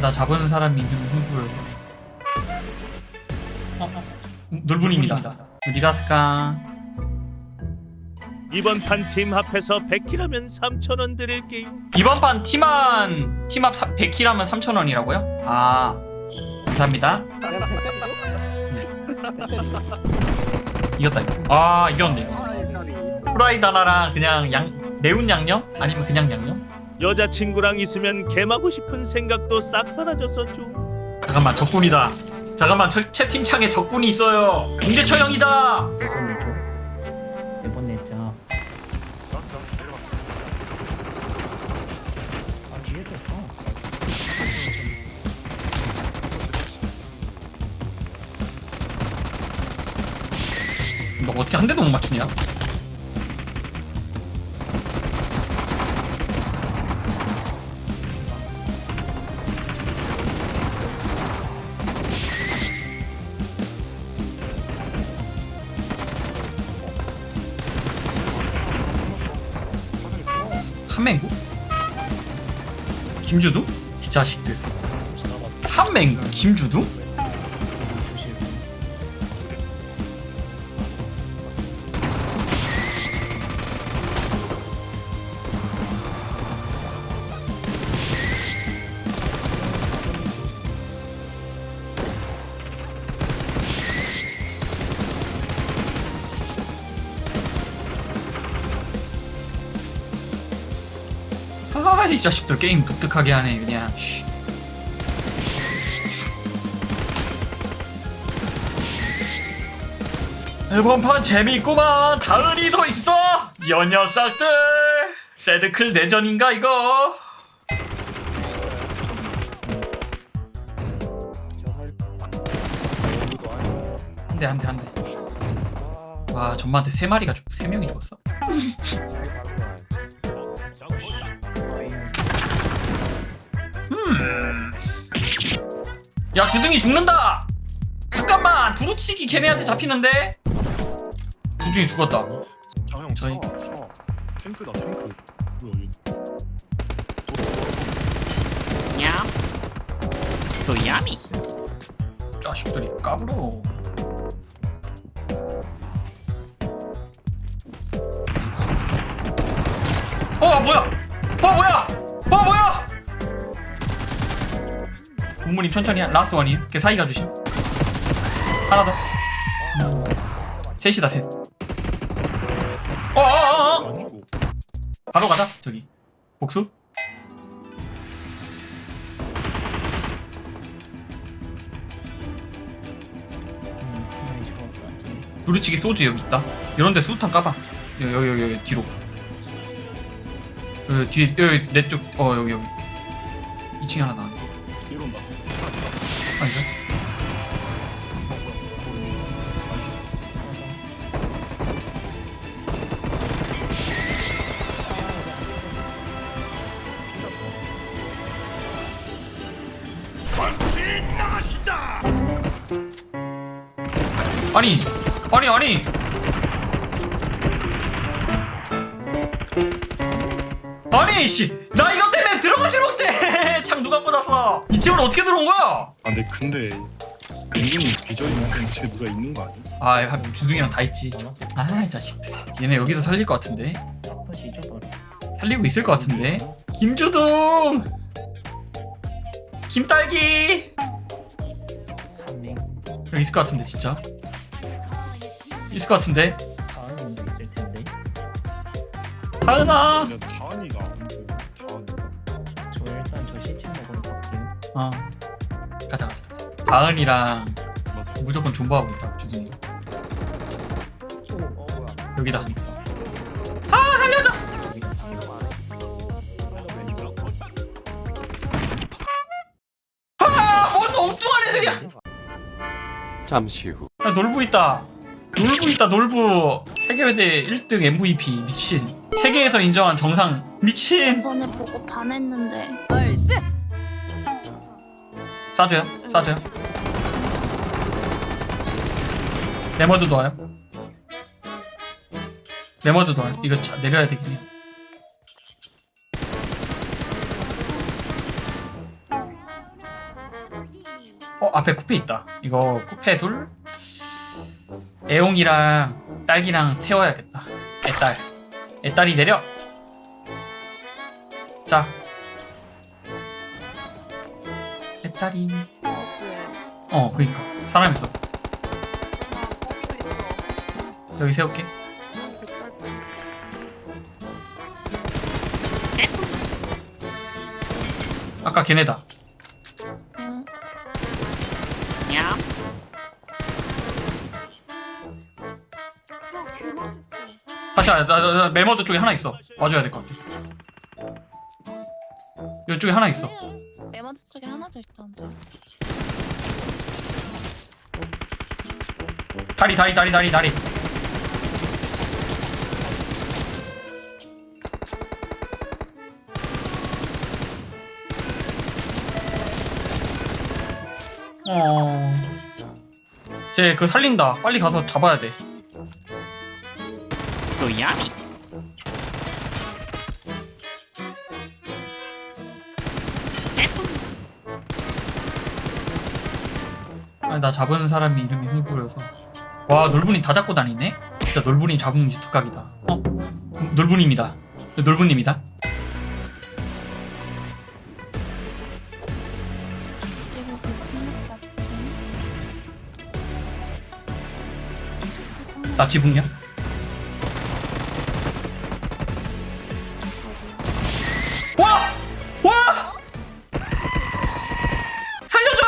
나 잡은 사람이 있는 흥부여서 어, 어. 놀분입니다 어디 갔을까 이번 판 팀 합해서 100킬 하면 3,000원 드릴게요. 이번 판 팀한 팀합 100킬 하면 3,000원이라고요? 아 감사합니다 이겼다 이거 아 이겼네 프라이드 하나랑 그냥 양 매운 양념? 아니면 그냥 양념? 여자친구랑 있으면 gem하고 싶은 생각도 싹 사라져서 좀. 잠깐만 적군이다 잠깐만 저, 채팅창에 적군이 있어요 공개 처형이다 내보내자 아 뒤에서 있어 너 어떻게 한 대도 못 맞추냐? 한맹구? 김주두? 이 자식들 한맹구 김주두? 아, 이 자식들 게임 독특하게 하네, 그냥. 쉬. 이번 판 재미있구만. 다은이 더 있어. 여 녀석들. 새드클 내전인가 이거? 대한 대. 와, 전마한테 세 마리가 죽, 세 명이 죽었어. 음. 야 주둥이 죽는다. 잠깐만 두루치기 걔네한테 잡히는데. 주둥이 죽었다. 저희- 차, 차. 탱크다 탱크 뭐야 얘야 소야미 자식들이 까불어. 어 뭐야? 어 뭐야? 부모님 천천히 하- 라스트 원이에요. 걔 사이 가 주심. 하나 더. 셋이다 셋. 어어어어. 안 죽어 바로 가자 저기. 복수. 두루치기 소주 여기 있다. 이런데 수류탄 까봐. 여기 여기, 여기 뒤로. 여기 뒤에 여기 내 쪽. 어 여기 여기. 2층에 하나 나 아니 아니 아니. 아니 씨나 이것 때문에 들어가질 못해. 창 누가 꽂았어 이 집은 어떻게 들어온 거야? 아 근데 근데 은근히 기절이면 쟤 누가 있는 거 아니야? 아 주둥이랑 다 있지. 아이 자식들. 얘네 여기서 살릴 것 같은데. 살리고 있을 것 같은데. 김주둥! 김딸기! 있을 것 같은데 진짜 있을 것 같은데? 다은님도 있을 텐데 다은아! 안 보여 다은이 저 일단 저 시체 먹으러 갈게요 어. 가자 가자 가자. 다은이랑 맞아 무조건 존버하고 있다 주둥이. 여기다. 아 살려줘! 아뭔 엉뚱한 애들이야! 잠시 후. 야 놀부 있다 놀부 있다 놀부. 세계회대 1등 MVP 미친. 세계에서 인정한 정상 미친. 이번에 보고 반했는데. 쏴줘요 쏴줘요 레머드도 와요? 레머드도 와요? 이거 자, 내려야 해요 어 앞에 쿠페 있다. 이거 쿠페 둘 애용이랑 딸기랑 태워야겠다. 애딸. 애딸이 내려. 자. 애딸이. 어 그니까. 사람 있어. 여기 세울게. 아까 걔네다. 응. 다시 나, 나, 나 메모드 쪽에 하나 있어. 와줘야 될 것 같아. 이쪽에 하나 있어. 메모드 쪽에 하나 더 있던데. 다리 다리 다리 다리 다리. 어... 쟤그 살린다. 빨리 가서 잡아야 돼 소야미 아니, 나 잡은 사람이 이름이 홍구려서 와 놀부님 다 잡고 다니네? 진짜 놀부님 잡으면 유튜각이다 어? 클릭 버튼. 나 지붕이야? 와! 와! 살려줘!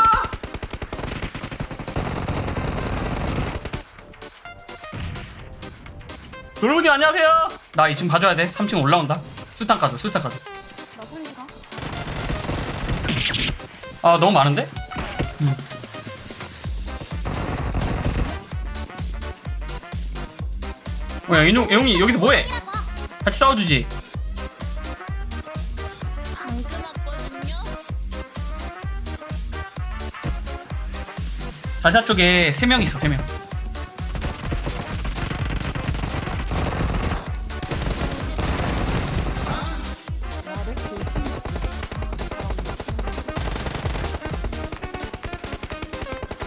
여러분이 안녕하세요. 나 2층 봐줘야 돼. 3층 올라온다. 술탄 가져, 술탄. 나 살리가? 아 너무 많은데? 음. 뭐야 인용 애용이 여기서 뭐해? 같이 싸워주지. 자자 쪽에 3명 있어 3명.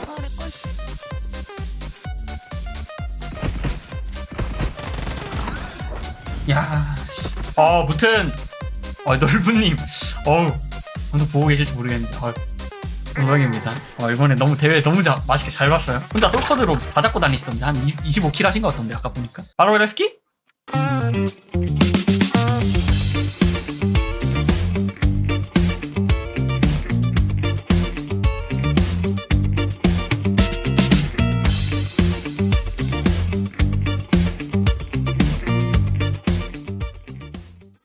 아, 내 걸. 야, 씨. 어, 무튼, 어, 넓은님, 어우, 오늘 보고 계실지 모르겠는데, 어, 영광입니다. 어, 이번에 너무 대회 너무 자, 맛있게 잘 봤어요. 혼자 솔커드로 다 잡고 다니시던데, 한 25킬 하신 것 같던데, 아까 보니까. 바로 레스키?